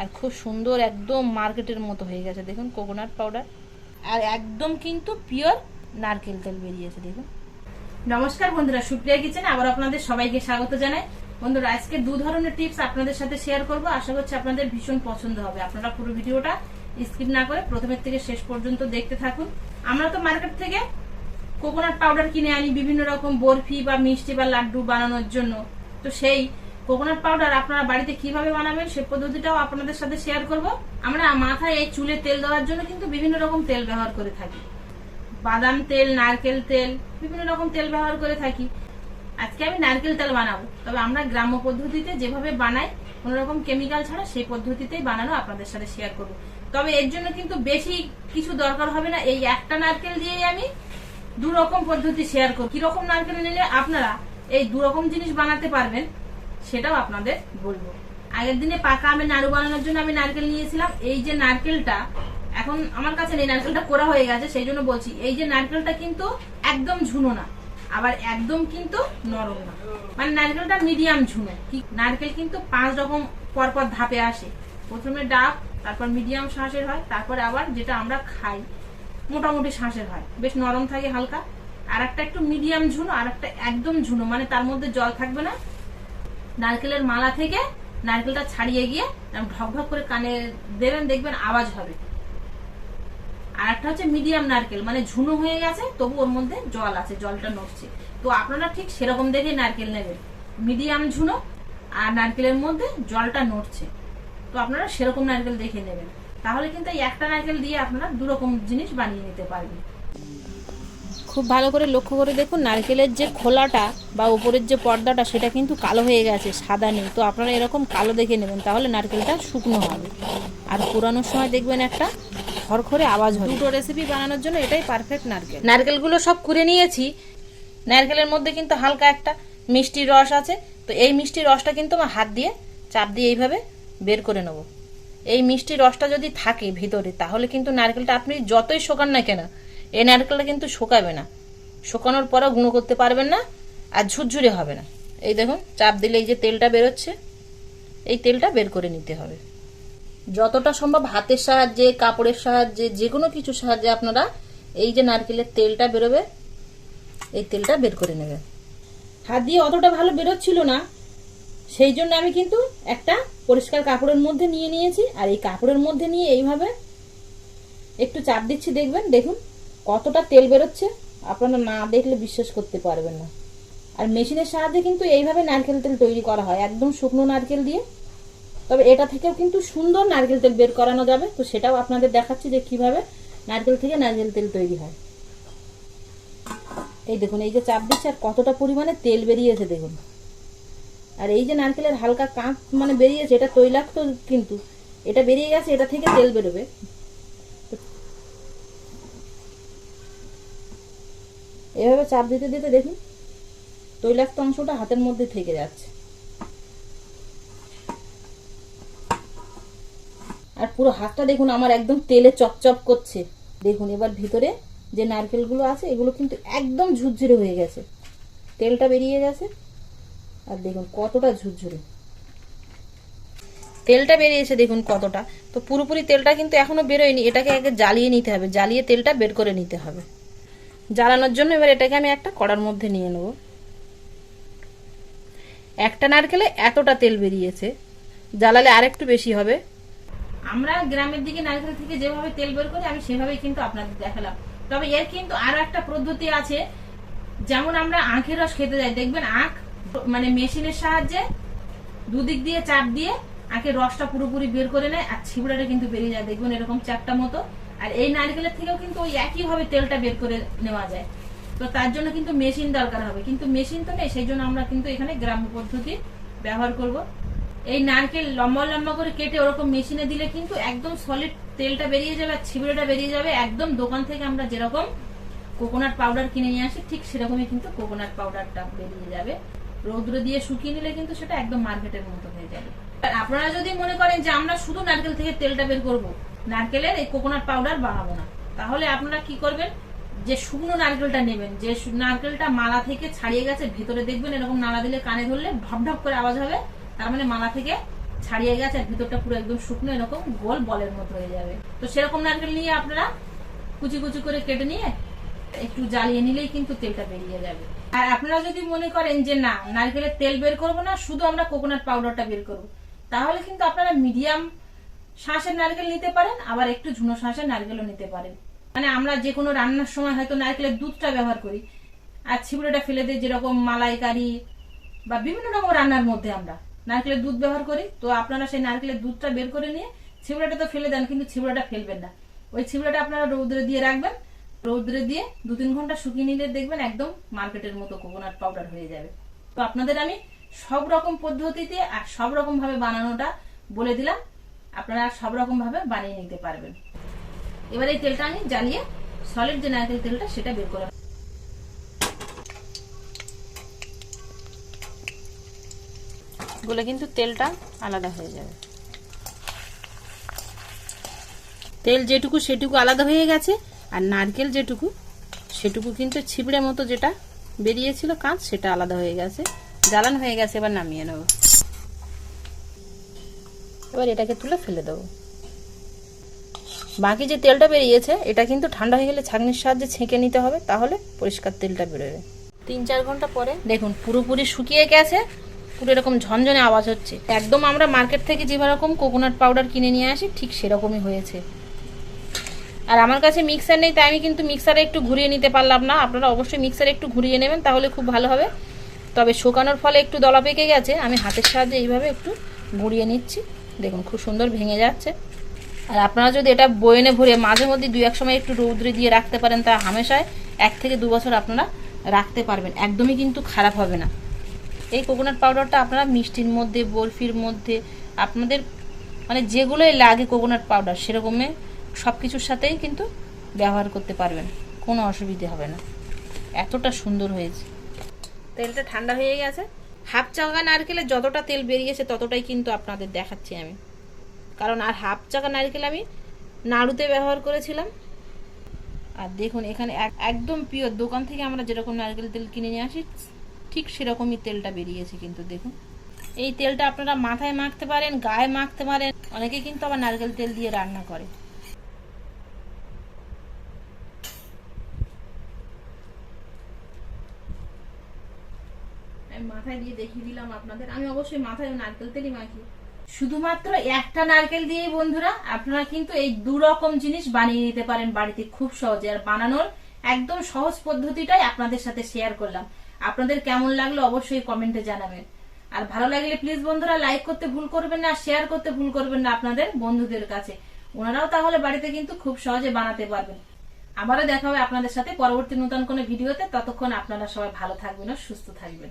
আর খুব সুন্দর একদম মার্কেটের মতো হয়ে গেছে, দেখুন কোকোনাট পাউডার আর একদম কিন্তু পিওর নারকেল তেল বেরিয়েছে দেখুন। নমস্কার বন্ধুরা, সুপ্রিয়া কিচেনে আবার আপনাদের সবাইকে স্বাগত জানাই। বন্ধুরা, আজকে দু ধরনের টিপস আপনাদের সাথে শেয়ার করব। আশা করছি আপনাদের ভীষণ পছন্দ হবে। আপনারা পুরো ভিডিওটা স্কিপ না করে প্রথমের থেকে শেষ পর্যন্ত দেখতে থাকুন। আমরা তো মার্কেট থেকে কোকোনাট পাউডার কিনে আনি বিভিন্ন রকম বরফি বা মিষ্টি বা লাড্ডু বানানোর জন্য। তো সেই কোকোনাট পাউডার আপনারা বাড়িতে কীভাবে বানাবেন সে পদ্ধতিটাও আপনাদের সাথে শেয়ার করব। আমরা মাথায় এই চুলে তেল দেওয়ার জন্য কিন্তু বিভিন্ন রকম তেল ব্যবহার করে থাকি। বাদাম তেল, নারকেল তেল, বিভিন্ন রকম তেল ব্যবহার করে থাকি। আজকে আমি নারকেল তেল বানাবো। তবে আমরা গ্রাম্য পদ্ধতিতে যেভাবে বানাই, কোন রকম কেমিক্যাল ছাড়া সেই পদ্ধতিতেই বানানো আপনাদের সাথে শেয়ার করব। তবে এর জন্য কিন্তু বেশি কিছু দরকার হবে না। এই একটা নারকেল দিয়েই আমি দু রকম পদ্ধতি শেয়ার করব। কীরকম নারকেল নিলে আপনারা এই দু রকম জিনিস বানাতে পারবেন সেটাও আপনাদের বলব। আগের দিনে পাকা আমের নাড়ু বানানোর জন্য আমি নারকেল নিয়েছিলাম। এই যে নারকেলটা, এখন আমার কাছে নেই, নারকেলটা করা হয়ে গেছে, সেই জন্য বলছি, এই যে নারকেলটা কিন্তু একদম ঝুনো না, আবার একদম কিন্তু নরম না। মানে নারকেলটা মিডিয়াম ঝুনো নারকেল কিন্তু পাঁচ রকম পরপর ধাপে আসে। প্রথমে ডাব, তারপর মিডিয়াম শ্বাসের হয়, তারপর আবার যেটা আমরা খাই, মোটামুটি শ্বাসের হয়। বেশ নরম থাকে হালকা। আর একটা একটু মিডিয়াম ঝুনো আর একটা একদম ঝুনো মানে তার মধ্যে জল থাকবে না নারকেলের মালা থেকে নারকেলটা ছাড়িয়ে গিয়ে ঢক ঢক করে কানে দেবেন, দেখবেন আওয়াজ হবে। আর একটা হচ্ছে মিডিয়াম নারকেল মানে ঝুনো হয়ে গেছে, তবু ওর মধ্যে জল আছে, জলটা নড়ছে। তো আপনারা ঠিক সেরকম দেখে নারকেল নেবেন। মিডিয়াম ঝুনো আর নারকেলের মধ্যে জলটা নড়ছে। তো আপনারা সেরকম নারকেল দেখে নেবেন। তাহলে কিন্তু একটা নারকেল দিয়ে আপনারা দু রকম জিনিস বানিয়ে নিতে পারবেন। খুব ভালো করে লক্ষ্য করে দেখুন নারকেলের যে খোলাটা বা উপরের যে পর্দাটা সেটা কিন্তু কালো হয়ে গেছে সাদা নেই। তো আপনারা এরকম কালো দেখে নেবেন তাহলে নারকেলটা শুকনো হবে। আর পুরানোর সময় দেখবেন একটা খড়খড়ে আওয়াজ হবে দুটো রেসিপি বানানোর জন্য এটাই পারফেক্ট নারকেল। নারকেলগুলো সব কুড়ে নিয়েছি। নারকেলের মধ্যে কিন্তু হালকা একটা মিষ্টি রস আছে। তো এই মিষ্টি রসটা কিন্তু আমার হাত দিয়ে চাপ দিয়ে এইভাবে বের করে নেব। এই মিষ্টি রসটা যদি থাকে ভিতরে তাহলে কিন্তু নারকেলটা আপনি যতই শোকান না কেনা এই নারকেলটা কিন্তু শোকাবে না। শোকানোর পরেও গুঁড়ো করতে পারবেন না আর ঝুরঝুরে হবে না। এই দেখুন, চাপ দিলে এই যে তেলটা বেরোচ্ছে, এই তেলটা বের করে নিতে হবে। যতটা সম্ভব হাতের সাহায্যে, কাপড়ের সাহায্যে যে কোনো কিছু সাহায্যে আপনারা এই যে নারকেলের তেলটা বেরোবে, এই তেলটা বের করে নেবেন। হাত দিয়ে অতটা ভালো বেরোচ্ছিল না, সেই জন্য আমি কিন্তু একটা পরিষ্কার কাপড়ের মধ্যে নিয়ে নিয়েছি। আর এই কাপড়ের মধ্যে নিয়ে এইভাবে একটু চাপ দিচ্ছি, দেখবেন, দেখুন। কতটা তেল বেরোচ্ছে, আপনারা না দেখলে বিশ্বাস করতে পারবেন না। আর মেশিনের সাহায্যে কিন্তু এইভাবে নারকেল তেল তৈরি করা হয়, একদম শুকনো নারকেল দিয়ে। তবে এটা থেকেও কিন্তু সুন্দর নারকেল তেল বের করানো যাবে। তো সেটাও আপনাদের দেখাচ্ছি যে কীভাবে নারকেল থেকে নারকেল তেল তৈরি হয়। এই দেখুন, এই যে চাপ দিচ্ছে আর কতটা পরিমাণে তেল বেরিয়েছে, দেখুন। আর এই যে নারকেলের হালকা কাঁপ মানে বেরিয়েছে, এটা তৈলাক্ত কিন্তু। এটা বেরিয়ে গেছে, এটা থেকে তেল বেরোবে। এভাবে চাপ দিতে দিতে দেখুন, তৈলাক্ত অংশটা হাতের মধ্যে থেকে যাচ্ছে। আর পুরো হাতটা দেখুন, আমার একদম তেলে চপচপ করছে। দেখুন, এবার ভিতরে যে নারকেলগুলো আছে, এগুলো কিন্তু একদম ঝুরঝুরে হয়ে গেছে। তেলটা বেরিয়ে গেছে। আর দেখুন, কতটা ঝুরঝুরে। তেলটা বেরিয়েছে দেখুন কতটা। তো পুরোপুরি তেলটা কিন্তু এখনও বেরোয়নি, এটাকে আগে জ্বালিয়ে নিতে হবে। জ্বালিয়ে তেলটা বের করে নিতে হবে। জ্বালানোর জন্য এবার এটাকে আমি একটা কড়ার মধ্যে নিয়ে নেব। একটা নারকেলে এতটা তেল বেরিয়েছে, জ্বালালে আরেকটু বেশি হবে। আমরা গ্রামের দিকে নারকেল থেকে যেভাবে তেল বের করি, আমি সেভাবেই কিন্তু আপনাদের দেখালাম। তবে এর কিন্তু আরও একটা পদ্ধতি আছে, যেমন আমরা আখের রস খেতে যাই। দেখবেন আখ মানে মেশিনের সাহায্যে দুদিক দিয়ে, চাপ দিয়ে আখের রসটা পুরোপুরি বের করে নেয়, আর ছিবড়াটা কিন্তু বেরিয়ে যায়। দেখবেন এরকম চাপটা মতো। আর এই নারকেলের থেকেও কিন্তু ওই একই ভাবে তেলটা বের করে নেওয়া যায়। তো তার জন্য কিন্তু মেশিন দরকার হবে। কিন্তু মেশিন তো নেই সেই জন্য আমরা কিন্তু এখানে গ্রাম্য পদ্ধতি ব্যবহার করব। এই নারকেল লম্বা লম্বা করে কেটে ওরকম মেশিনে দিলে কিন্তু একদম সলিড তেলটা বেরিয়ে যাবে আর ছিবড়েটা বেরিয়ে যাবে। একদম দোকান থেকে আমরা যেরকম কোকোনাট পাউডার কিনে নিয়ে আসি, ঠিক সেরকমই কিন্তু কোকোনাট পাউডারটা বেরিয়ে যাবে। রৌদ্র দিয়ে শুকিয়ে নিলে কিন্তু সেটা একদম মার্কেটের মতো হয়ে যাবে। আপনারা যদি মনে করেন যে আমরা শুধু নারকেল থেকে তেলটা বের করব নারকেলের এই কোকোনাট পাউডার বানাবো না। তাহলে আপনারা কি করবেন? যে শুকনো নারকেলটা নেবেন, যে নারকেলটা মালা থেকে ছাড়িয়ে গেছে, ভেতরে দেখবেন এরকম নাড়া দিলে কানে ধরলে ঢপ করে আওয়াজ হবে। তার মানে মালা থেকে ছাড়িয়ে গেছে, আর ভিতরটা পুরো একদম শুকনো, এরকম গোল বলের মতো হয়ে যাবে। তো সেরকম নারকেল নিয়ে আপনারা কুচি কুচি করে কেটে নিয়ে একটু জ্বালিয়ে নিলেই কিন্তু তেলটা বেরিয়ে যাবে। আর আপনারা যদি মনে করেন যে না, নারকেলের তেল বের করব না, শুধু আমরা কোকোনাট পাউডারটা বের করব, তাহলে কিন্তু আপনারা মিডিয়াম শাঁসের নারকেল নিতে পারেন, আবার একটু ঝুনো শাঁসের নারকেলও নিতে পারেন। মানে আমরা যে কোনো রান্নার সময় হয়তো নারকেলের দুধটা ব্যবহার করি। আর ছিবড়েটা ফেলে দিয়ে যেরকম মালাইকারি বা বিভিন্ন রকম রান্নার মধ্যে আমরা নারকেলের দুধ ব্যবহার করি। তো আপনারা সেই নারকেলের দুধটা বের করে নিয়ে ছিবড়াটা তো ফেলে দেন, কিন্তু ছিবড়াটা ফেলবেন না। ওই ছিবড়াটা আপনারা রৌদ্রে দিয়ে রাখবেন। রৌদ্রে দিয়ে দু তিন ঘণ্টা শুকিয়ে নিলে দেখবেন একদম মার্কেটের মতো কোকোনাট পাউডার হয়ে যাবে। তো আপনাদের আমি সব রকম পদ্ধতিতে আর সব রকম ভাবে বানানোটা বলে দিলাম। আপনারা সব রকম ভাবে বানিয়ে নিতে পারবেন। এবার এই তেলটা আমি জ্বালিয়ে সলিড যে নারকেল তেলটা সেটা বের করে বলে কিন্তু তেলটা আলাদা হয়ে যাবে। তেল যেটুকু সেটুকু আলাদা হয়ে গেছে আর নারকেল যেটুকু সেটুকু কিন্তু ছিবড়ে মতো যেটা বেরিয়েছিল কাঁচ সেটা আলাদা হয়ে গেছে। জ্বালান হয়ে গেছে, এবার নামিয়ে নেব। এবার এটাকে তুলে ফেলে দেবো। বাকি যে তেলটা বেরিয়েছে, এটা কিন্তু ঠান্ডা হয়ে গেলে ছাঁকনির সাহায্যে ছেঁকে নিতে হবে, তাহলে পরিষ্কার তেলটা বেরোবে। তিন চার ঘণ্টা পরে দেখুন, পুরোপুরি শুকিয়ে গেছে, পুরো এরকম ঝনঝনে আওয়াজ হচ্ছে। একদম আমরা মার্কেট থেকে যেরকম কোকোনাট পাউডার কিনে নিয়ে আসি, ঠিক সেরকমই হয়েছে। আর আমার কাছে মিক্সার নেই, তাই আমি কিন্তু মিক্সারে একটু ঘুরিয়ে নিতে পারলাম না। আপনারা অবশ্যই মিক্সারে একটু ঘুরিয়ে নেবেন, তাহলে খুব ভালো হবে। তবে শুকানোর ফলে একটু দলা পেকে গেছে, আমি হাতের সাহায্যে এইভাবে একটু গুঁড়িয়ে নিচ্ছি। দেখুন, খুব সুন্দর ভেঙে যাচ্ছে। আর আপনারা যদি এটা বয়নে ভরে মাঝে মধ্যে দুই এক সময় একটু রৌদ্রে দিয়ে রাখতে পারেন তা হামেশায় এক থেকে দু বছর আপনারা রাখতে পারবেন। একদমই কিন্তু খারাপ হবে না। এই কোকোনাট পাউডারটা আপনারা মিষ্টির মধ্যে, বরফির মধ্যে, আপনাদের মানে যেগুলোই লাগে কোকোনাট পাউডার সেরকমে সব কিছুর সাথেই কিন্তু ব্যবহার করতে পারবেন। কোনো অসুবিধে হবে না। এতটা সুন্দর হয়েছে। তেলটা ঠান্ডা হয়ে গেছে। হাফ চাকা নারকেলে যতটা তেল বেরিয়েছে ততটাই কিন্তু আপনাদের দেখাচ্ছি আমি। কারণ আর হাফ চাকা নারকেল আমি নাড়ুতে ব্যবহার করেছিলাম। আর দেখুন, এখানে এক- একদম পিওর দোকান থেকে আমরা যেরকম নারকেল তেল কিনে নিয়ে আসি, ঠিক সেরকমই তেলটা বেরিয়েছে কিন্তু দেখুন। এই তেলটা আপনারা মাথায় মাখতে পারেন, গায়ে মাখতে পারেন, অনেকে কিন্তু আবার নারকেল তেল দিয়ে রান্না করে আমি মাথায় দিয়ে দেখিয়ে দিলাম আপনাদের। আমি অবশ্যই মাথায় নারকেল তেলই মাখি। শুধুমাত্র একটা নারকেল দিয়েই বন্ধুরা, আপনারা কিন্তু এই দু রকম জিনিস বানিয়ে নিতে পারেন বাড়িতে খুব সহজে। আর বানানোর একদম সহজ পদ্ধতিটাই আপনাদের সাথে শেয়ার করলাম। আপনাদের কেমন লাগল অবশ্যই কমেন্টে জানাবেন। আর ভালো লাগলে প্লিজ বন্ধুরা লাইক করতে ভুল করবেন না শেয়ার করতে ভুল করবেন না আপনাদের বন্ধুদের কাছে। ওনারাও তাহলে বাড়িতে কিন্তু খুব সহজে বানাতে পারবেন। আবারও দেখা হবে আপনাদের সাথে পরবর্তী নতুন কোনো ভিডিওতে। ততক্ষণ আপনারা সবাই ভালো থাকবেন ও সুস্থ থাকবেন।